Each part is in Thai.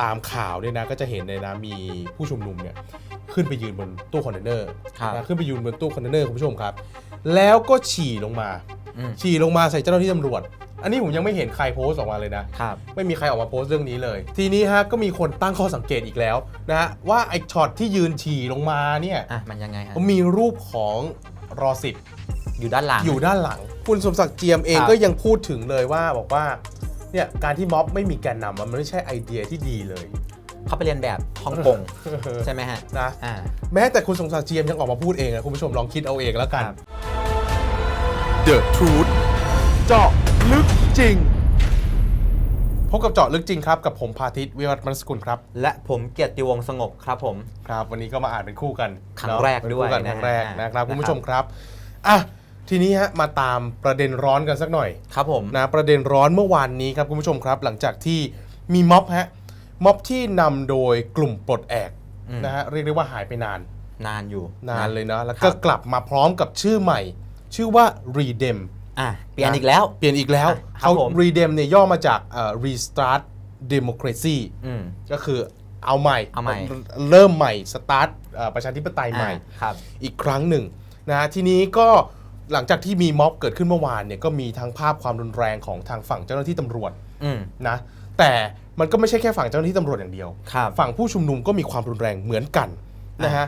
ตามข่าวเนี่ยนะก็จะเห็นเลยนะมีผู้ชุมนุมเนี่ยขึ้นไปยืนบนตู้คอนเทนเนอร์ครับนะขึ้นไปยืนบนตู้คอนเทนเนอร์คุณผู้ชมครับ แล้วก็ฉี่ลงมา อืม ฉี่ลงมาใส่เจ้าหน้าที่ตำรวจ อันนี้ผมยังไม่เห็นใครโพสต์ออกมาเลยนะ ครับ ไม่มีใครออกมาโพสต์เรื่องนี้เลย ทีนี้ฮะก็มีคนตั้งข้อสังเกตอีกแล้วนะฮะว่าไอ้ช็อตที่ยืนฉี่ลงมาเนี่ยอะ มันยังไงฮะ มีรูปของรอสิบอยู่ด้านหลัง อยู่ด้านหลัง คุณสมศักดิ์เจียมเองครับ ก็ยังพูดถึงเลยว่าบอกว่า เนี่ยการที่ม็อบไม่มีแกนนำมันไม่ใช่ไอเดียที่ดีเลยเขาไปเรียนแบบฮ่องกงใช่ไหมฮะนะอ่าแม้แต่คุณสมศักดิ์เจียมยังออกมาพูดเองนะคุณผู้ชมลองคิดเอาเองแล้วกันครับ The Truth เจาะลึกจริงพบกับเจาะลึกจริงครับกับผมพาทิตวิวัฒน์มนสกุลครับ และผมเกียรติวงศ์สงบครับผมครับ วันนี้ก็มาอ่านเป็นคู่กันครั้งเนาะแรกเป็นด้วยคู่กันคนะรั้งแรกฮะนะครับนะครับคุณผู้ชมครับอะ ทีนี้ฮะมาตามประเด็นร้อนกันสักหน่อยครับผมนะประเด็นร้อนเมื่อวานนี้ครับคุณผู้ชมครับ หลังจากที่มีม็อบฮะม็อบที่นำโดยกลุ่มปลดแอกอืม นะฮะเรียกได้ว่าหายไปนาน นานอยู่นานเลยนะแล้วครัก็บกลับมาพร้อมกับชื่อใหม่ ชื่อว่า Redem อะเปลี่ยนอีกแล้ว เปลี่ยนอีกแล้วอะครับเขา ผม Redem เนี่ยย่อมาจากเอ่อ Restart Democracy อืม ก็คือเอาใหม่เอาใหม่ เริ่มใหม่สตาร์ทประชาธิปไตยใหม่ อะครับ อีกครั้งหนึ่งนะฮะทีนี้ก็ หลังจากที่มีม็อบเกิดขึ้นเมื่อวานเนี่ยก็มีทั้งภาพความรุนแรงของทางฝั่งเจ้าหน้าที่ตำรวจอืมนะแต่มันก็ไม่ใช่แค่ฝั่งเจ้าหน้าที่ตำรวจอย่างเดียว ครับ ฝั่งผู้ชุมนุมก็มีความรุนแรงเหมือนกันนะฮะ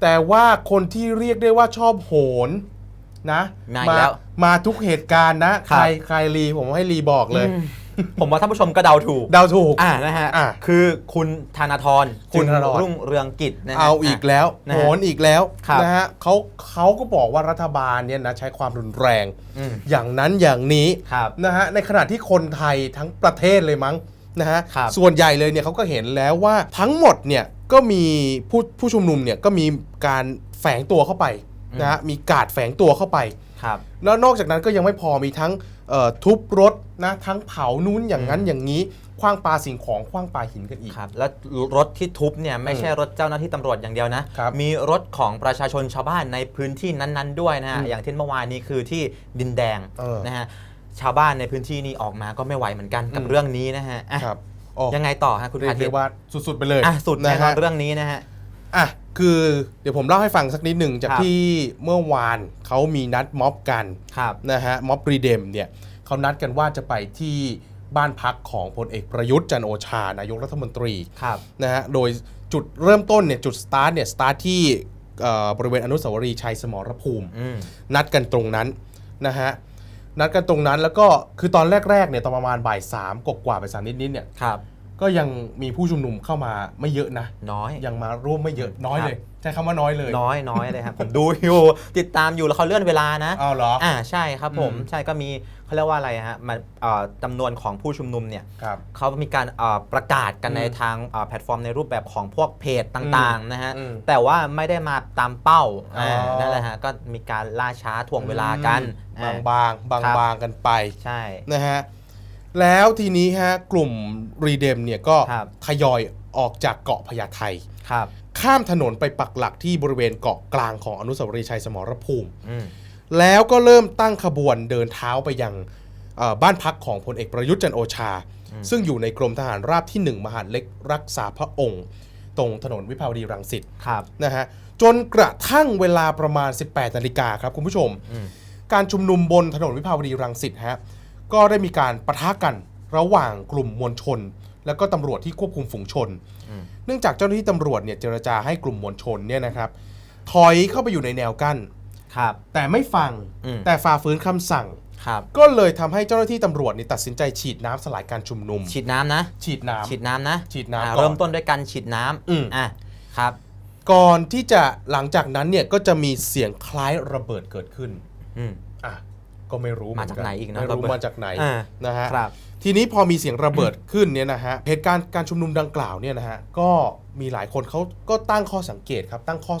แต่ว่าคนที่เรียกได้ว่าชอบโหนนะมาอีกแล้วมาทุกเหตุการณ์นะครัใครบใครรีผมให้รีบอกเลย อืม ผมว่าท่านผู้ชมก็เดาถูกเดาถูก อ่านะฮะอะคือคุณธนาธรคุณธนาธรจึงรุ่งเรืองกิจนะฮะ เอาอีกแล้วนะฮะโหนอีกแล้วครับนะฮะเขาเขาก็บอกว่ารัฐบาลเนี่ยนะใช้ความรุนแรง อืม อย่างนั้นอย่างนี้ครับ นะฮะในขณะที่คนไทยทั้งประเทศเลยมั้งนะฮะครับส่วนใหญ่เลยเนี่ยเขาก็เห็นแล้วว่าทั้งหมดเนี่ยก็มีผู้ผู้ชุมนุมเนี่ยก็มีการแฝงตัวเข้าไปนะฮะมีการดแฝงตัวเข้าไป ครับ แล้วนอกจากนั้นก็ยังไม่พอมีทั้งเอ่อทุบรถนะทั้งเผานู้นอย่างนั้นอย่างนี้คว้างปาสิ่งของคว้างปาหินกันอีกครับแล้วรถที่ทุบเนี่ยไม่ใช่รถเจ้าหน้าที่ตำรวจอย่างเดียวนะครับมีรถของประชาชนชาวบ้านในพื้นที่นั้นๆด้วยนะฮะอืมอย่างที่เมื่อวานนี้คือที่ดินแดงเออนะฮะชาวบ้านในพื้นที่นี้ออกมาก็ไม่ไหวเหมือนกันกับอืมเรื่องนี้นะฮะอะครับโอ้ยังไงต่อฮะคุณเรียพากทิได้ตย์ว่าสุดๆไปเลยอะสุดแน่นอนฮะเรื่องนี้นะฮะอะ คือเดี๋ยวผมเล่าให้ฟังสักนิดหนึ่งจากครับที่เมื่อวานเขามีนัดม็อบกันครับนะฮะม็อบรีเดมเนี่ยเขานัดกันว่าจะไปที่บ้านพักของพลเอกประยุทธ์จันทร์โอชานายกรัฐมนตรีครับนะฮะโดยจุดเริ่มต้นเนี่ยจุดสตาร์ทเนี่ยสตาร์ทที่เอ่อบริเวณอนุสาวรีย์ชัยสมรภูมิอืมนัดกันตรงนั้นนะฮะนัดกันตรงนั้นแล้วก็คือตอนแรกๆเนี่ยตอนประมาณบ่ายสามกว่าๆไปสามนิดๆเนี่ยครับ ก็ยังมีผู้ชุมนุมเข้ามาไม่เยอะนะ น้อย ยังมาร่วมไม่เยอะน้อยครับเลยใช้คำว่าน้อยเลยน้อยน้อยเลยครับ ผมดูอยู่ติดตามอยู่แล้วเขาเลื่อนเวลานะอ้าวเหรออ่าใช่ครับผมอืมใช่ก็มีเขาเรียกว่าอะไรฮะมันเอ่อจำนวนของผู้ชุมนุมเนี่ยครับเขามีการเอ่อประกาศกันอืมในทางเอ่อแพลตฟอร์มในรูปแบบของพวกเพจต่างๆนะฮะอืมแต่ว่าไม่ได้มาตามเป้าอ๋ออ่านั่นแหละฮะก็มีการล่าช้าถ่วงเวลากันบางอ่าบางบางครับบางๆกันไปใช่นะฮะ แล้วทีนี้ฮะกลุ่มรีเดมเนี่ยก็ครับ ทยอยออกจากเกาะพญาไทครับ ข้ามถนนไปปักหลักที่บริเวณเกาะกลางของอนุสาวรีย์ชัยสมรภูมิ อืม แล้วก็เริ่มตั้งขบวนเดินเท้าไปยังเอ่อบ้านพักของพลเอกประยุทธ์จันทร์โอชา ซึ่งอยู่ในกรมทหารราบที่1 มหาดเล็กรักษาพระองค์ ตรงถนนวิภาวดีรังสิต ครับ นะฮะจนกระทั่งเวลาประมาณ 18 นาฬิกาครับคุณผู้ชมอืมการชุมนุมบนถนนวิภาวดีรังสิตฮะ ก็ได้มีการปะทะกันระหว่างกลุ่มมวลชน แล้วก็ตำรวจที่ควบคุมฝูงชนอืมเนื่องจากเจ้าหน้าที่ตำรวจเนี่ยเจรจาให้กลุ่มมวลชนเนี่ยนะครับถอยเข้าไปอยู่ในแนวกั้นครับ แต่ไม่ฟังอืม แต่ฝ่าฝืนคำสั่ง ครับก็เลยทำให้เจ้าหน้าที่ตำรวจเนี่ยตัดสินใจฉีดน้ำสลายการชุมนุม ฉีดน้ำนะ ฉีดน้ำ ฉีดน้ำนะฉีดน้ำอ่าก่อนเริ่มต้นด้วยการฉีดน้อืมำอะครับ ก่อนที่จะหลังจากนั้นเนี่ยก็จะมีเสียงคล้ายระเบิดเกิดขึ้น อืมอะ ก็ไม่รู้มาจากไหนอีกนะไม่รู้ระเบิดมาจากไหนอ่านะฮะครับทีนี้พอมีเสียงระเบิดขึ้นเนี่ยนะฮะเหตุการณ์การชุมนุมดังกล่าวเนี่ยนะฮะก็มีหลายคนเขาก็ตั้งข้อสังเกตครับตั้งข้อ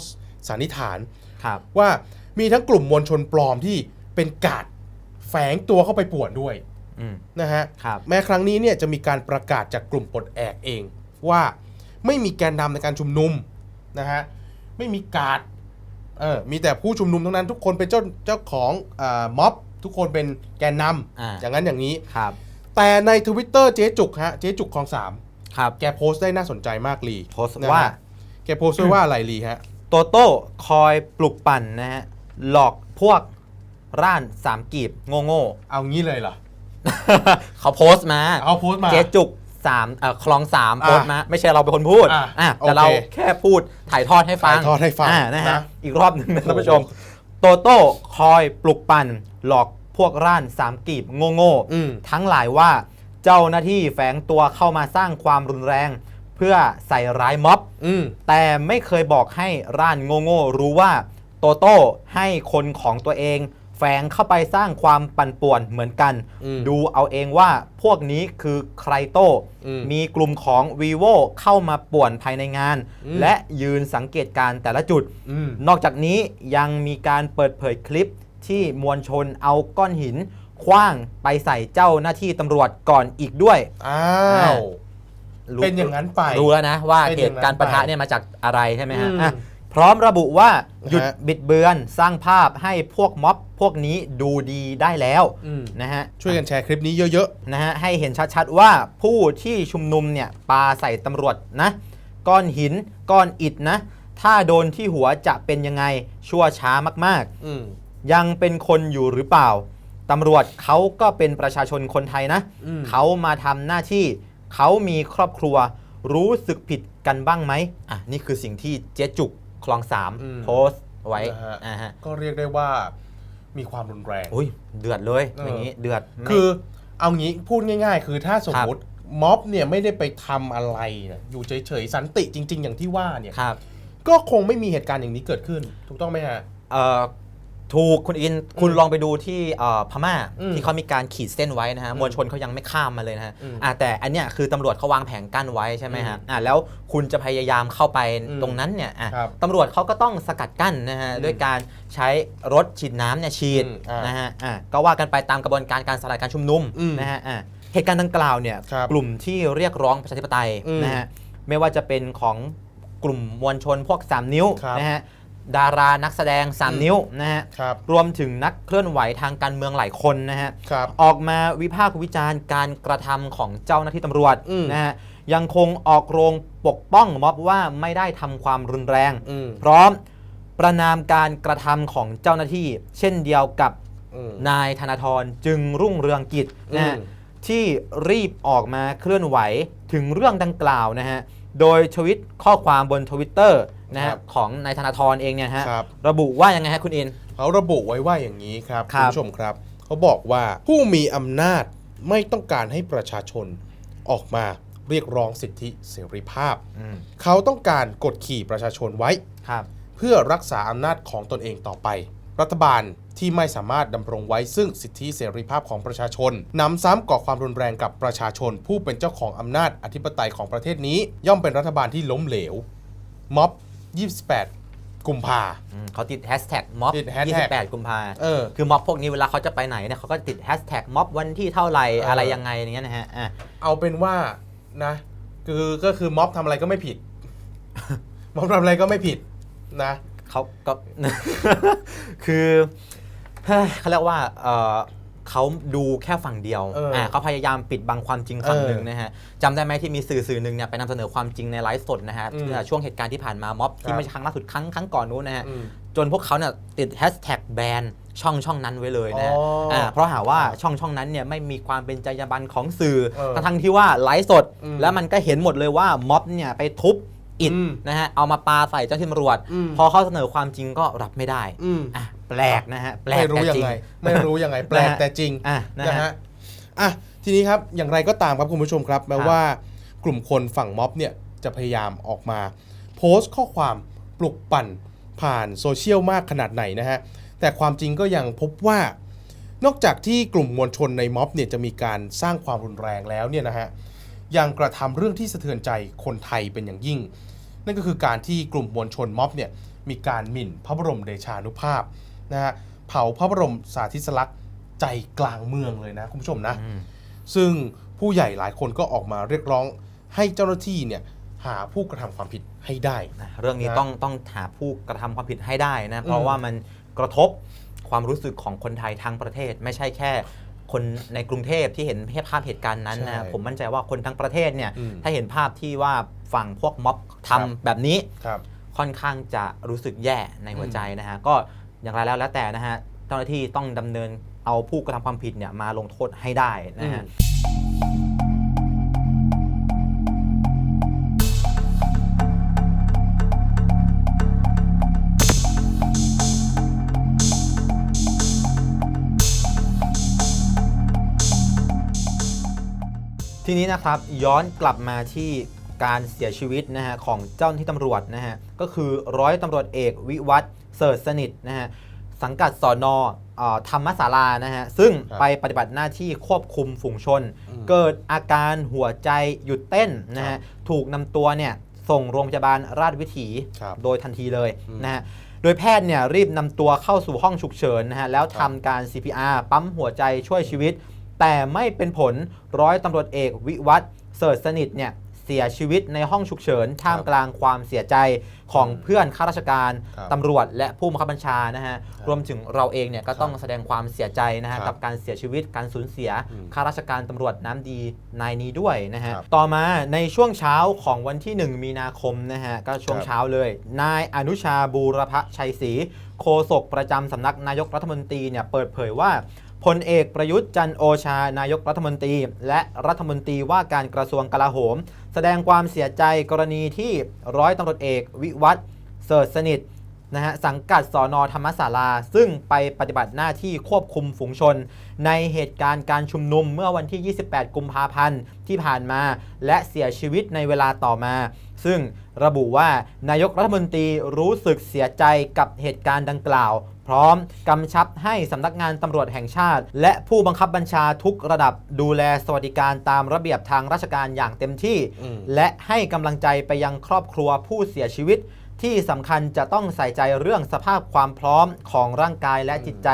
สันนิษฐานครับว่ามีทั้งกลุ่มมวลชนปลอมที่เป็นกาดแฝงตัวเข้าไปป่วนด้วยอืมนะฮะครับแม้ครั้งนี้เนี่ยจะมีการประกาศจากกลุ่มปลดแอกเอง ว่าไม่มีแกนนำในการชุมนุมนะฮะไม่มีการ์ดเออมีแต่ผู้ชุมนุมทั้งนั้นทุกคนเป็นเจ้าเจ้าของอาม็อบ ทุกคนเป็นแกนนำอ่า อย่างนั้นอย่างนี้ ครับแต่ใน Twitter เจ๊จุกฮะเจ๊จุกของสามครับแกโพสต์ได้น่าสนใจมากลีโพสต์นะฮะว่า แกโพสต์ไว้ว่าอะไรลีฮะ โตโต้คอยปลุกปั่นนะฮะหลอกพวกร่านสามกีบโง่โง่เอางี้เลยเหรอๆ เขาโพสต์มา เอาโพสต์มา เจ๊จุกสามเอ่อคลองสามอะโพสต์มา ไม่ใช่เราเป็นคนพูดอะอะแต่โอเคเราแค่พูดถ่ายทอดให้ฟังถ่ายทอดให้ฟังอะนะฮะนะอีกรอบหนึ่งนะท่านผู้ชม โอ้โหโตโต้คอยปลุกปั่นหลอกพวกร่านสามกีบโง่โง่ๆอืมทั้งหลายว่าเจ้าหน้าที่แฝงตัวเข้ามาสร้างความรุนแรง เพื่อใส่ร้ายม็อบ อืม แต่ไม่เคยบอกให้ร่านโง่ๆรู้ว่า โตโต้ให้คนของตัวเอง แฝงเข้าไปสร้างความปั่นป่วนเหมือนกัน อืมดูเอาเองว่าพวกนี้คือใครโต้อืมมีกลุ่มของ vivo เข้ามาป่วนภายในงาน อืม และยืนสังเกตการณ์แต่ละจุด อืม นอกจากนี้ยังมีการเปิดเผยคลิปที่มวลชนเอาก้อนหินคว้างไปใส่เจ้าหน้าที่ตำรวจก่อนอีกด้วย อ้าว รู้ เป็นอย่างนั้นไป รู้แล้วนะว่าเป็นเหอย่างตุนั้นการณ์ปะทะไปเนี่ยมาจากอะไรใช่ไหมฮะอืม อะ พร้อมระบุว่าหยุดฮะบิดเบือนสร้างภาพให้พวกม็อบพวกนี้ดูดีได้แล้วอืมนะฮะช่วยกันแชร์คลิปนี้เยอะนะฮะให้เห็นชัดๆว่าผู้ที่ชุมนุมเนี่ยปาใส่ตำรวจนะก้อนหินก้อนอิฐนะ ถ้าโดนที่หัวจะเป็นยังไงชั่วช้ามากๆๆอืมยังเป็นคนอยู่หรือเปล่าตำรวจเขาก็เป็นประชาชนคนไทยนะอืมเขามาทำหน้าที่เขามีครอบครัว รู้สึกผิดกันบ้างไหมอะนี่คือสิ่งที่เจ๊จุก คลองสามอืม โพสต์ไว้นะฮะอ่าฮะก็เรียกได้ว่ามีความรุนแรง อุ้ยเดือดเลยเอออ อย่างนี้เดือดไม่ คือเอางี้พูดง่าย ๆ คือถ้าสมมติม็อบเนี่ยไม่ได้ไปทำอะไรนะอยู่เฉยๆสันติจริง ๆ อย่างที่ว่าเนี่ย ครับก็คงไม่มีเหตุการณ์อย่างนี้เกิดขึ้น ถูกต้องไหมฮะ เอ่อ ถูกคุณอินคุณลองไปดูที่เอ่อพม่าอืมที่เขามีการขีดเส้นไว้นะฮะอืมมวลชนเขายังไม่ข้ามมาเลยนะฮะอืมอะแต่อันเนี้ยคือตำรวจเขาวางแผงกั้นไว้ใช่ไหมฮะอืมอะแล้วคุณจะพยายามเข้าไปอืมตรงนั้นเนี่ยอะครับตำรวจเขาก็ต้องสกัดกั้นนะฮะอืมด้วยการใช้รถฉีดน้ำเนี่ยฉีดอืมอ่านนะฮะอะก็ว่ากันไปตามกระบวนการการสลายการชุมนุมอืมนะฮะอะเหตุการณ์ดังกล่าวเนี่ยครับกลุ่มที่เรียกร้องประชาธิปไตยอืมนะฮะไม่ว่าจะเป็นของกลุ่มมวลชนพวก 3 นิ้วครับนะฮะ ดารานักแสดงอืม3นิ้วนะฮะครับรวมถึงนักเคลื่อนไหวทางการเมืองหลายคนนะฮะครับออกมาวิพากษ์วิจารณ์การกระทำของเจ้าหน้าที่ตำรวจอืมนะฮะยังคงออกโรงปกป้องม็อบว่าไม่ได้ทำความรุนแรงอืมพร้อมประนามการกระทำของเจ้าหน้าที่ เช่นเดียวกับอืมนายธนาธรจึงรุ่งเรืองกิจนะฮะอืมที่รีบออกมาเคลื่อนไหวถึงเรื่องดังกล่าวนะฮะ โดยทวิตข้อความบนทวิตเตอร์นะครัฮะบของนายธนาธรเองเนี่ยฮะครับระบุว่ายังไงฮะคุณอิน เขาระบุไว้ว่าอย่างนี้ครับครัคุณบผู้ชมครับ เขาบอกว่าผู้มีอำนาจไม่ต้องการให้ประชาชนออกมาเรียกร้องสิทธิเสรีภาพอืมเขาต้องการกดขี่ประชาชนไว้ ครับ เพื่อรักษาอำนาจของตนเองต่อไป รัฐบาลที่ไม่สามารถดำรงไว้ซึ่งสิทธิเสรีภาพของประชาชนนำซ้ำก่อความรุนแรงกับประชาชน ผู้เป็นเจ้าของอำนาจอธิปไตยของประเทศนี้ ย่อมเป็นรัฐบาลที่ล้มเหลวม็อบ28 กุมภาอืมเขาติดแฮชแท็กม็อบติด hashtag 28 กุมภาเออ คือม็อบพวกนี้เวลาเขาจะไปไหนเนี่ยเขาก็ติดแฮชแท็กม็อบวันที่เท่าไหร่เอออ อะไรยังไงอย่างเงี้ยนะฮะอะเอาเป็นว่านะคือก็คือม็อบทำอะไรก็ไม่ผิด ม็อบทำอะไรก็ไม่ผิดนะ เขาก็คือเฮ้ยเขาเรียกว่าเอ่อเขาดูแค่ฝั่งเดียวเอออ่่าเขาพยายามปิดบังความจริงฝั่งเออหนึ่งนะฮะจำได้ไหมที่มีสื่อสื่อหนึ่งเนี่ยไปนำเสนอความจริงในไลฟ์สดนะฮะอืมเมื่อช่วงเหตุการณ์ที่ผ่านมาม็อบครัที่บไม่ใช่ครั้งล่าสุดครั้งครั้งก่อนนู้นนะฮะอืมจนพวกเขาเนี่ยติดแฮชแท็กแบนช่องช่องนั้นไว้เลยนะฮะอ๋ออ่าเพราะหาว่าช่องช่องนั้นเนี่ยไม่มีความเป็นจรรยาบรรณของสื่อเออทั้งๆที่ว่าไลฟ์สดอืมแล้วมันก็เห็นหมดเลยว่าม็อบเนี่ยไปทุบ อิฐอืมนะฮะเอามาปาใส่เจ้าที่ตำรวจ อืม พอเขาเสนอความจริงก็รับไม่ได้อืม อะแปลกนะฮะแปลไม่กรู้แต่ยัจริงไง ไม่รู้ยังไง แปลกนะฮะแต่จริงอะนะนะฮะฮะอะทีนี้ครับอย่างไรก็ตามครับคุณผู้ชมครับ แม้ครับว่ากลุ่มคนฝั่งม็อบเนี่ยจะพยายามออกมา โพสต์ข้อความปลุกปั่นผ่านโซเชียลมากขนาดไหนนะฮะ แต่ความจริงก็ยังพบว่า นอกจากที่กลุ่มมวลชนในม็อบเนี่ยจะมีการสร้างความรุนแรงแล้วเนี่ยนะฮะยังกระทำเรื่องที่สะเทือนใจคนไทยเป็นอย่างยิ่ง นั่นก็คือการที่กลุ่มมวลชนม็อบเนี่ยมีการหมิ่นพระบรมเดชานุภาพนะฮะเผาพระบรมสาธิสลักษณ์ใจกลางเมืองเลยนะคุณผู้ชมนะอืมซึ่งผู้ใหญ่หลายคนก็ออกมาเรียกร้องให้เจ้าหน้าที่เนี่ยหาผู้กระทำความผิดให้ได้นะเรื่องนี้นะต้องต้องหาผู้กระทำความผิดให้ได้นะเพอืราะมว่ามันกระทบความรู้สึกของคนไทยทั้งประเทศ ไม่ใช่แค่คนในกรุงเทพที่เห็นภาพเหตุการณ์นั้นนะใช่ผมมั่นใจว่าคนทั้งประเทศเนี่ยอืมถ้าเห็นภาพที่ว่า ฝั่งพวกม็อบครับทำแบบนี้ครับค่อนข้างจะรู้สึกแย่ในหัวใจนะฮะก็อย่างไรแล้วแล้วแต่นะฮะเจ้าหน้าที่ต้องดำเนินเอาผู้กระทำความผิดเนี่ยมาลงโทษให้ได้นะฮะ ทีนี้นะครับย้อนกลับมาที่ การเสียชีวิตนะฮะของเจ้าหน้าที่ตำรวจนะฮะก็คือร้อยตำรวจเอกวิวัฒน์เสิร์ชสนิทนะฮะสังกัดสอนอเอ่อธรรมศาลานะฮะซึ่งครับไปปฏิบัติหน้าที่ควบคุมฝูงชน อืม เกิดอาการหัวใจหยุดเต้นนะครัฮะบถูกนำตัวเนี่ยส่งโรงพยาบาลราชวิถี ครับ โดยทันทีเลยอืมนะฮะ โดยแพทย์เนี่ยรีบนำตัวเข้าสู่ห้องฉุกเฉินนะฮะแล้วครับทำการ CPR ปั๊มหัวใจช่วยชีวิต แต่ไม่เป็นผลร้อยตำรวจเอกวิวัฒน์เสิร์ชสนิทเนี่ยเสียชีวิตในห้องฉุกเฉินท่ามกลางความเสียใจของเพื่อนข้าราชการครับตำรวจ และผู้บังคับบัญชานะฮะครับรวมถึงเราเองเนี่ยก็ต้องครับแสดงความเสียใจนะฮะครับกับการเสียชีวิตการสูญเสียอืมข้าราชการตำรวจน้ำดีนายนี้ด้วยนะฮะครับต่อมาในช่วงเช้าของวันที่ 1 มีนาคมนะฮะก็ช่วงครับ เช้าเลย นายอนุชาบูรพชัยศรีโฆษกประจำสำนักนายกรัฐมนตรีเนี่ยเปิดเผยว่า พลเอกประยุทธ์จันโอชานายกรัฐมนตรี และรัฐมนตรีว่าการกระทรวงกลาโหม แสดงความเสียใจกรณีที่ร้อยตำรวจเอกวิวัฒเสิร์ชสนิทนะฮะสังกัดสอนอธรรมศาลา ซึ่งไปปฏิบัติหน้าที่ควบคุมฝูงชน ในเหตุการณ์การชุมนุมเมื่อวันที่ 28 กุมภาพันธ์ที่ผ่านมา และเสียชีวิตในเวลาต่อมา ซึ่งระบุว่านายกรัฐมนตรีรู้สึกเสียใจกับเหตุการณ์ดังกล่าว พร้อมกำชับให้สำนักงานตำรวจแห่งชาติ และผู้บังคับบัญชาทุกระดับดูแลสวัสดิการตามระเบียบทางราชการอย่างเต็มที่อืมและให้กำลังใจไปยังครอบครัวผู้เสียชีวิต ที่สำคัญจะต้องใส่ใจเรื่องสภาพความพร้อมของร่างกายและจิตใจ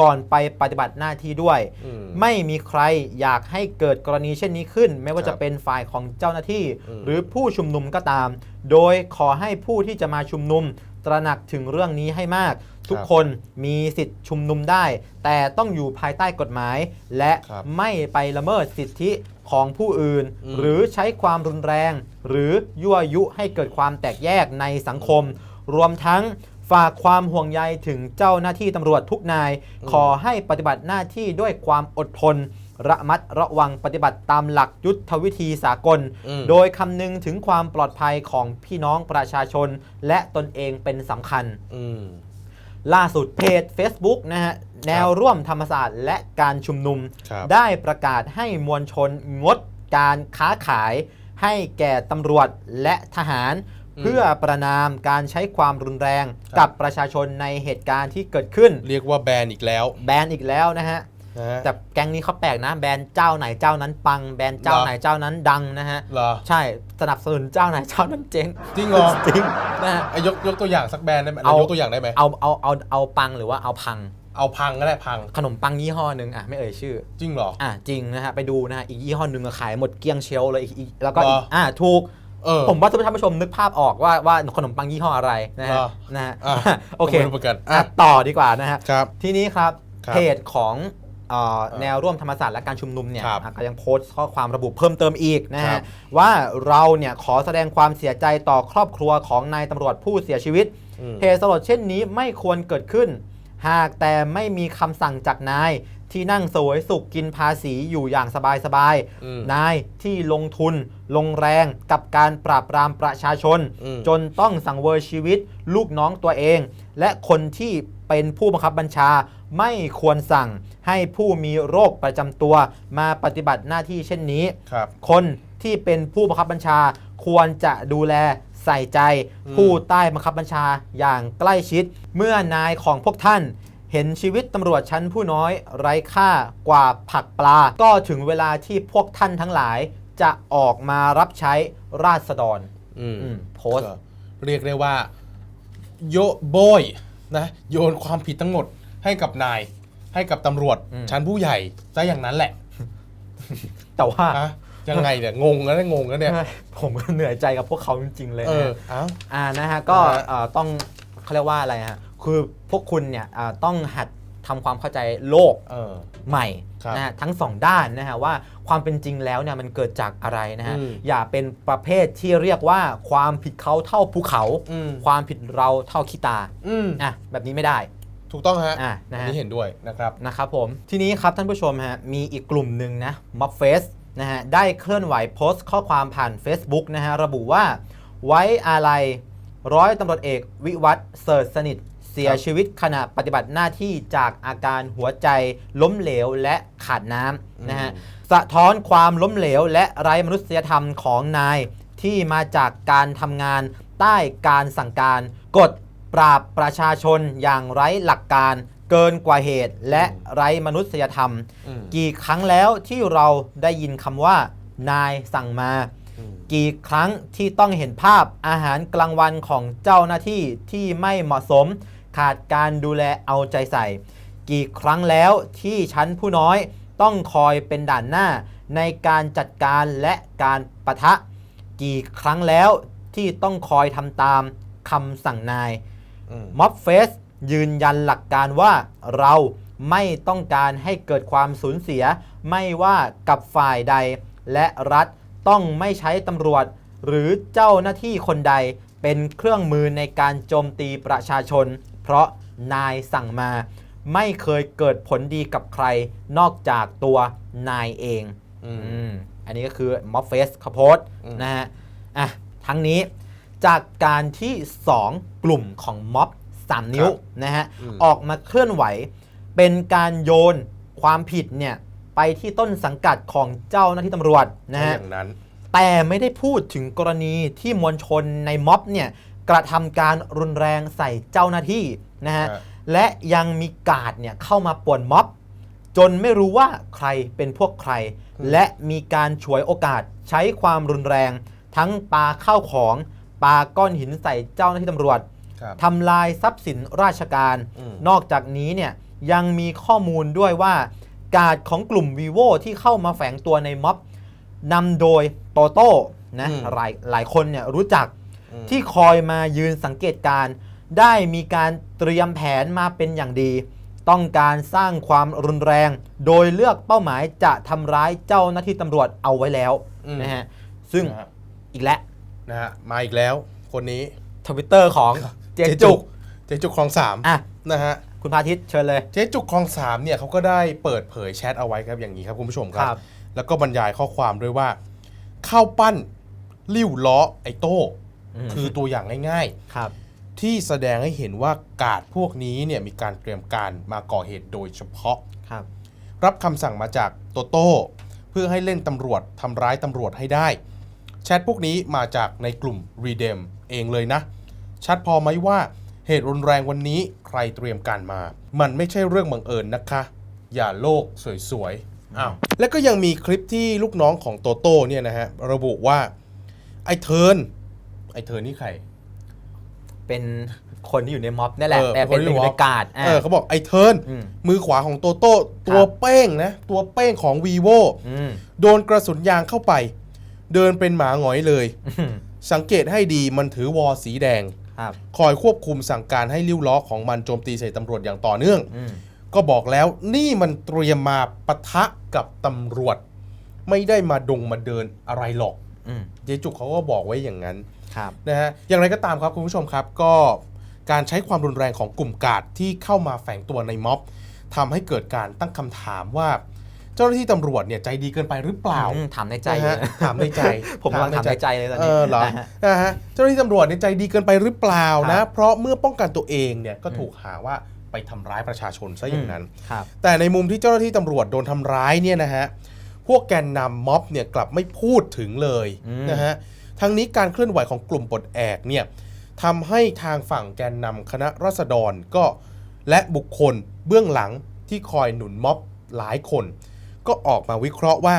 ก่อนไปปฏิบัติหน้าที่ด้วยอืมไม่มีใครอยากให้เกิดกรณีเช่นนี้ขึ้น ไม่ว่าครับจะเป็นฝ่ายของเจ้าหน้าที่อืมหรือผู้ชุมนุมก็ตาม โดยขอให้ผู้ที่จะมาชุมนุม ตระหนักถึงเรื่องนี้ให้มาก ทุกคนมีสิทธิ์ชุมนุมได้ แต่ต้องอยู่ภายใต้กฎหมาย และครับไม่ไปละเมิดสิทธิของผู้อื่นอืมหรือใช้ความรุนแรง หรือยั่วยุให้เกิดความแตกแยกในสังคม รวมทั้งฝากความห่วงใยถึงเจ้าหน้าที่ตำรวจทุกนายอืมขอให้ปฏิบัติหน้าที่ด้วยความอดทน ระมัดระวังปฏิบัติตามหลักยุทธวิธีสากลอืมโดยคำนึงถึงความปลอดภัยของพี่น้องประชาชน และตนเองเป็นสำคัญอืมล่าสุดเพจ Facebook นะฮะแนวร่วมธรรมศาสตร์และการชุมนุมครับได้ประกาศให้มวลชนงดการค้าขาย ให้แก่ตำรวจและทหารอืมเพื่อประนามการใช้ความรุนแรงครับกับประชาชนในเหตุการณ์ที่เกิดขึ้น เรียกว่าแบนอีกแล้ว แบนอีกแล้วนะฮะนะฮะ แต่แก๊งนี้เขาแปลกนะ แบรนด์เจ้าไหนเจ้านั้นปัง แบรนด์เจ้าเหรอไหนเจ้านั้นดังนะฮะ เหรอ ใช่สนับสนุนเจ้าไหนเจ้านั้นเจ๊งจริงเหรอจริงนะฮะอะยกยกตัวอย่างสักแบรนด์ได้ไหมเอายกตัวอย่างได้ไหมเอาเอาเอาเอาปังหรือว่าเอาพัง เอาพังก็ได้พัง ขนมปังยี่ห้อหนึ่งอะไม่เอ่ยชื่อ จริงเหรอ อะจริงนะฮะไปดูนะฮะอีกยี่ห้อหนึ่งอะขายหมดเกลี้ยงเชลฟ์เลยอีกอีกแล้วก็เหรออีกอะถูก เออ ผมว่าท่านผู้ชมนึกภาพออกว่าว่าขนมปังยี่ห้ออะไรนะฮะเหรอนะฮะอะโอเคผมไม่รู้เหมือนกันอะอะ ต่อดีกว่านะฮะ ครับ ทีนี้ครับครับ เพจของ เอ่อแนวร่วมธรรมศาสตร์และการชุมนุมเนี่ยครับอะก็ยังโพสต์ข้อความระบุเพิ่มเติมอีกนะครัฮะบ ว่าเราเนี่ยขอแสดงความเสียใจต่อครอบครัวของนายตำรวจผู้เสียชีวิต อืม เหตุสลดเช่นนี้ไม่ควรเกิดขึ้น หากแต่ไม่มีคำสั่งจากนาย ที่นั่งเสวยสุขกินภาษีอยู่อย่างสบายอืมๆนายที่ลงทุน ลงแรงกับการปราบปรามประชาชน อืม จนต้องสังเวยชีวิตลูกน้องตัวเอง และคนที่เป็นผู้บังคับบัญชา ไม่ควรสั่งให้ผู้มีโรคประจำตัว มาปฏิบัติหน้าที่เช่นนี้ ครับ คนที่เป็นผู้บังคับบัญชาควรจะดูแลใส่ใจ อืม ผู้ใต้บังคับบัญชาอย่างใกล้ชิด เมื่อนายของพวกท่าน เห็นชีวิตตำรวจชั้นผู้น้อยไร้ค่ากว่าผักปลา ก็ถึงเวลาที่พวกท่านทั้งหลาย จะออกมารับใช้ราษฎรอืม อืมโพสต์ ก็เรียกได้ว่า โยโบยนะโยนความผิดทั้งหมด ให้กับนาย ให้กับตำรวจอืม ชั้นผู้ใหญ่ซะอย่างนั้นแหละแต่ว่าฮะยังไงเนี่ยงงแล้วเนี่ยงงแล้วเนี่ยผมก็เหนื่อยใจกับพวกเขาจริงๆเลยเอนะอฮะ เอ้า อ่านะฮะก็นะฮะ เอ่อต้องเขาเรียกว่าอะไรฮะคือพวกคุณเนี่ยอ่าต้องหัดทำความเข้าใจโลกเออ ใหม่ครับนะฮะทั้งสองด้านนะฮะว่าความเป็นจริงแล้วเนี่ยมันเกิดจากอะไรนะฮะอืม อย่าเป็นประเภทที่เรียกว่าความผิดเขาเท่าภูเขา อืมความผิดเราเท่าขี้ตาอืม อะแบบนี้ไม่ได้ ถูกต้องฮะอะนะอันฮะ นี้เห็นด้วยนะครับ นะครับผม ทีนี้ครับท่านผู้ชมฮะมีอีกกลุ่มหนึ่งนะ Mob Face นะฮะได้เคลื่อนไหวโพสต์ข้อความผ่าน Facebook นะฮะระบุว่า ไว้อาลัยร้อยตำรวจเอกวิวัฒน์เสิร์ชสนิท เสียครับ ชีวิตขณะปฏิบัติหน้าที่จากอาการหัวใจล้มเหลวและขาดน้ำนะฮะสะท้อนความล้มเหลวและไร้มนุษยธรรมของนาย ที่มาจากการทำงานใต้การสั่งการกด ปราบประชาชนอย่างไร้หลักการเกินกว่าเหตุและไร้มนุษยธรรม อืม กี่ครั้งแล้วที่เราได้ยินคำว่า นายสั่งมา อืมกี่ครั้งที่ต้องเห็นภาพอาหารกลางวันของเจ้าหน้าที่ที่ไม่เหมาะสม ขาดการดูแลเอาใจใส่ กี่ครั้งแล้วที่ชั้นผู้น้อยต้องคอยเป็นด่านหน้า ในการจัดการและการปะทะ กี่ครั้งแล้วที่ต้องคอยทำตามคำสั่งนายอื มม็อบเฟสยืนยันหลักการว่าเราไม่ต้องการให้เกิดความสูญเสีย ไม่ว่ากับฝ่ายใด และรัฐต้องไม่ใช้ตำรวจ หรือเจ้าหน้าที่คนใดเป็นเครื่องมือในการโจมตีประชาชน เพราะนายสั่งมา ไม่เคยเกิดผลดีกับใคร นอกจากตัวนายเองอืมอืมอันนี้ก็คือม็อบเฟสเขาโพสต์อืมนะฮะอะทั้งนี้ จากการที่ 2 กลุ่มของม็อบ 3 นิ้วนะฮะอืมออกมาเคลื่อนไหว เป็นการโยนความผิดเนี่ยไปที่ต้นสังกัดของเจ้าหน้าที่ตำรวจนะฮะอย่างนั้น แต่ไม่ได้พูดถึงกรณีที่มวลชนในม็อบเนี่ยกระทำการรุนแรงใส่เจ้าหน้าที่นะฮะครับและยังมีการ์ดเนี่ยเข้ามาป่วนม็อบ จนไม่รู้ว่าใครเป็นพวกใคร และมีการฉวยโอกาสใช้ความรุนแรง ทั้งปาข้าวของ ปาก้อนหินใส่เจ้าหน้าที่ตำรวจครับทำลายทรัพย์สินราชการ อืม นอกจากนี้เนี่ยยังมีข้อมูลด้วยว่า การ์ดของกลุ่ม vivo ที่เข้ามาแฝงตัวในม็อบนำโดยโตโต้นะอืม หลายหลายคนเนี่ยรู้จัก อืมที่คอยมายืนสังเกตการณ์ได้มีการเตรียมแผนมาเป็นอย่างดี ต้องการสร้างความรุนแรง โดยเลือกเป้าหมายจะทำร้ายเจ้าหน้าที่ตำรวจเอาไว้แล้วอืมนะฮะซึ่งนะฮะอีกแล้ว นะฮะมาอีกแล้วคนนี้ทวิตเตอร์ของเจจุกเจ๊จุกคลองสามอะ นะฮะคุณพาทิตย์เชิญเลย เจ๊จุกคลองสามเนี่ยเขาก็ได้เปิดเผยแชทเอาไว้ครับอย่างนี้ครับคุณผู้ชมครัครับแล้วก็บรรยายข้อความด้วยว่าเข้าปั้นลิ้วล้อไอโต้อืมคือตัวอย่างง่ายครับ ๆ ที่แสดงให้เห็นว่ากาดพวกนี้เนี่ยมีการเตรียมการมาก่อเหตุโดยเฉพาะ ครับ รับคำสั่งมาจากโตโต้เพื่อให้เล่นตำรวจทำร้ายตำรวจให้ได้ แชทพวกนี้มาจากในกลุ่ม Redem เองเลยนะ ชัดพอไหมว่าเหตุรุนแรงวันนี้ใครเตรียมการมา มันไม่ใช่เรื่องบังเอิญนะคะ อย่าโลกสวยๆอ้าวแล้วก็ยังมีคลิปที่ลูกน้องของโตโต้เนี่ยนะฮะ ระบุว่า ไอเทิร์นไอเทิร์นนี่ใคร เป็นคนที่อยู่ในม็อบนี่แหละเออแต่เป็นเป็นคนที่หนึ่งอยู่ในในการ์ดอะเออเขาบอกไอเทิร์นอืมมือขวาของโตโต้ตัวเป้งนะ ตัวเป้งของ vivo อืมโดนกระสุนยางเข้าไป เดินเป็นหมาหงอยเลยอืมสังเกตให้ดีมันถือวอสีแดง ครับ คอยควบคุมสั่งการให้ลิ้วล้อของมันโจมตีใส่ตำรวจอย่างต่อเนื่อง อืมก็บอกแล้วนี่มันเตรียมมาปะทะกับตำรวจ ไม่ได้มาดงมาเดินอะไรหรอก อืมเจจุกเขาก็บอกไว้อย่างนั้น ครับ นะฮะอย่างไรก็ตามครับคุณผู้ชมครับก็การใช้ความรุนแรงของกลุ่มกาดที่เข้ามาแฝงตัวในม็อบทำให้เกิดการตั้งคำถามว่า เจ้าหน้าที่ตำรวจเนี่ยใจดีเกินไปหรือเปล่าอืมถามในใจนะฮะเลยถามในใจ ผมกำลังถามในใจเลยตอนเอนี้อเหรอนะฮะนะฮะเจ้าหน้าที่ตำรวจเนี่ยใจดีเกินไปหรือเปล่าครันะบเพราะเมื่อป้องกันตัวเองเนี่ยก็ถูกหาว่าไปทำร้ายประชาชนซะอย่างนั้นครับแต่ในมุมที่เจ้าหน้าที่ตำรวจโดนทำร้ายเนี่ยนะฮะพวกแกนนำม็อบเนี่ยกลับไม่พูดถึงเลยอืมนะฮะทั้งนี้การเคลื่อนไหวของกลุ่มปลดแอกเนี่ยทำให้ทางฝั่งแกนนำคณะรัษฎรก็และบุคคลเบื้องหลังที่คอยหนุนม็อบหลายคน ก็ออกมาวิเคราะห์ว่า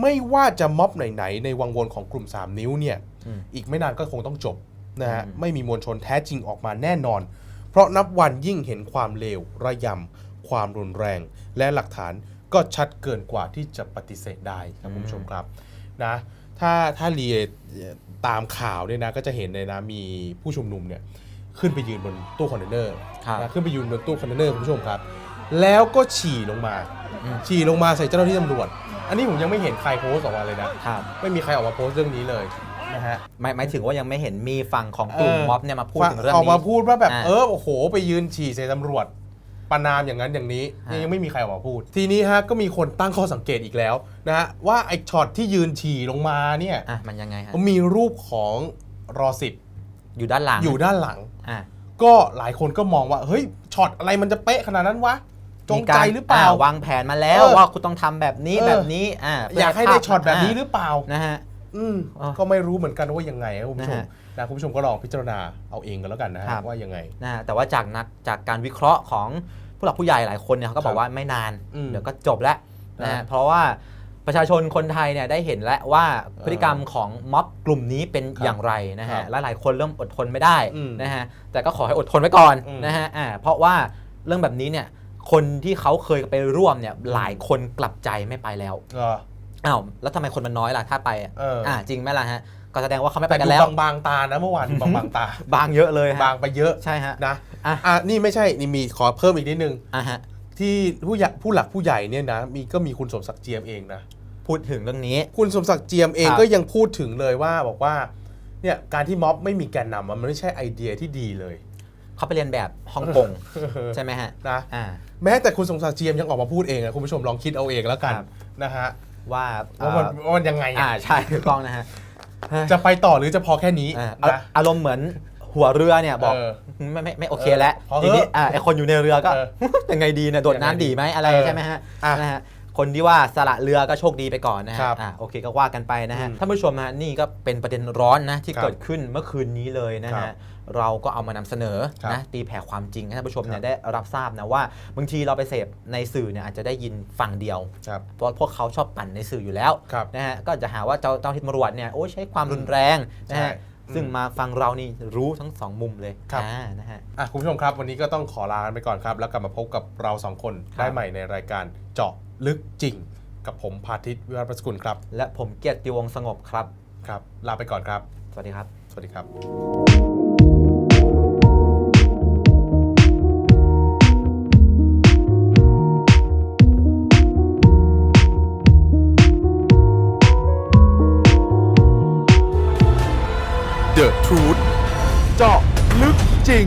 ไม่ว่าจะม็อบไหนๆในวังวนของกลุ่ม 3 นิ้วเนี่ยอืมอีกไม่นานก็คงต้องจบนะฮะอืมไม่มีมวลชนแท้จริงออกมาแน่นอน เพราะนับวันยิ่งเห็นความเลวระยำความรุนแรง และหลักฐานก็ชัดเกินกว่าที่จะปฏิเสธได้ครับคุณผู้ชมครับนะถ้าถ้าเรียตามข่าวเนี่ยนะก็จะเห็นเลยนะมีผู้ชุมนุมเนี่ยขึ้นไปยืนบนตู้คอนเทนเนอร์ครับนะขึ้นไปยืนบนตู้คอนเทนเนอร์คุณผู้ชมครับ แล้วก็ฉี่ลงมา อืม ฉี่ลงมาใส่เจ้าหน้าที่ตำรวจ อันนี้ผมยังไม่เห็นใครโพสต์ออกมาเลยนะ ครับไม่มีใครออกมาโพสต์เรื่องนี้เลยนะฮะหมายหมายถึงว่ายังไม่เห็นมีฝั่งของกลุ่มเออม็อบเนี่ยมาพูดถึงเรื่องออกนี้ มาพูดว่าแบบอ่าเออโอ้โห ไปยืนฉี่ใส่ตำรวจประนามอย่างนั้นอย่างนี้ฮะยังไม่มีใครออกมาพูด ทีนี้ฮะก็มีคนตั้งข้อสังเกตอีกแล้วนะฮะว่าไอ้ช็อตที่ยืนฉี่ลงมาเนี่ยอะมันยังไงฮะมีรูปของรอสิบอยู่ด้านหลังอยู่ด้านหลัง อะก็หลายคนก็มองว่าเฮ้ยช็อตอะไรมันจะเป๊ะขนาดนั้นวะ จงใจหรือเปล่า วางแผนมาแล้วเออว่าคุณต้องทำแบบนี้เออ แบบนี้อ่าอยากให้ได้ช็อตแบบนี้หรือเปล่า นะฮะ อืมอ๋อก็ไม่รู้เหมือนกันว่ายังไงนะคุณผู้ชมนะฮะนะคุณผู้ชมก็ลองพิจารณาเอาเองกันแล้วกันนะฮะครับ ว่ายังไง นะฮะแต่ว่าจากนักจากการวิเคราะห์ของผู้หลักผู้ใหญ่หลายคนเนี่ยเขาก็บอครักบว่าไม่นาน อืมเดี๋ยวก็จบแล้วนะอ่าฮะเพราะว่าประชาชนคนไทยเนี่ยได้เห็นแล้วว่าพฤติกรรมของม็อบกลุ่มนี้เป็นครับอย่างไรนะครัฮะบและหลายคนเริ่มอดทนไม่ได้อืมนะฮะแต่ก็ขอให้อดทนไว้ก่อนอืมนะฮะอ่าเพราะว่าเรื่องแบบนี้เนี่ย คนที่เขาเคยไปร่วมเนี่ยหลายคนกลับใจไม่ไปแล้วก็อ้าวแล้วทำไมคนมันน้อยล่ะถ้าไปอะเอออ่อ่าจริงไหมล่ะฮะก็แสดงว่าเขาไม่ไปแต่กันดูแล้ว บางบางๆตานะเมื่อวานดูบางบางๆตา บางเยอะเลยฮะบางไปเยอะใช่ฮะ นะอะ อะนี่ไม่ใช่นี่มีขอเพิ่มอีกนิดนึง อะฮะที่ผู้ใหญ่ผู้หลักผู้ใหญ่เนี่ยนะมีก็มีคุณสมศักดิ์เจียมเองนะ พูดถึงเรื่องนี้ คุณสมศักดิ์เจียมเองครับ ก็ยังพูดถึงเลยว่าบอกว่าเนี่ยการที่ม็อบไม่มีแกนนำอะมันไม่ใช่ไอเดียที่ดีเลย เขาไปเรียนแบบฮ่องกงใช่ไหมฮะนะอ่าแม้แต่คุณสมศักดิ์เจียมยังออกมาพูดเองนะคุณผู้ชมลองคิดเอาเองแล้วกันครับนะฮะว่าว่ามันว่ามันยังไงอ่าอะใช่ถูกต้องนะฮะจะไปต่อหรือจะพอแค่นี้อ่านะอารมณ์เหมือนหัวเรือเนี่ยบอกเออไม่ไม่ไม่โอเคแล้วเออพอเถอะทีนี้อ่าไอคนอยู่ในเรือก็เออยังไงดีเนี่ยโดดยังไงน้ำดีดีไหมอะไรเออใช่ไหมฮะอะนะฮะ คนที่ว่าสละเรือก็โชคดีไปก่อนนะฮะครับอ่าโอเคก็ว่ากันไปนะฮะอืมท่านผู้ชมฮะนี่ก็เป็นประเด็นร้อนนะที่ครับเกิดขึ้นเมื่อคืนนี้เลยนะครัฮะบเราก็เอามานำเสนอครับนะตีแผ่ความจริงให้ท่านผู้ชมเนี่ครัยบได้รับทราบนะว่าบางทีเราไปเสพในสื่อเนี่ยอาจจะได้ยินฝั่งเดียว ครับ เพราะพวกเขาชอบปั่นในสื่ออยู่แล้วครับนะฮะก็จะหาว่าเจ้าเจ้าที่ตำรวจเนี่ยโอ้ใช้ความรุนแรงนะใช่ฮะอืมซึ่งมาฟังเรานี่รู้ทั้งสองมุมเลยครับ อ่านะฮะ อะคุณผู้ชมครับ วันนี้ก็ต้องขอลากันไปก่อนครับ แล้วกลับมาพบกับเราสองคนครับ ได้ใหม่ในรายการเจาะ ลึกจริง กับผมพาทิตวิวัฒน์ประสกุลครับ และผมเกียรติวงศ์สงบครับ ครับ ลาไปก่อนครับ สวัสดีครับ สวัสดีครับ The Truth เจาะลึกจริง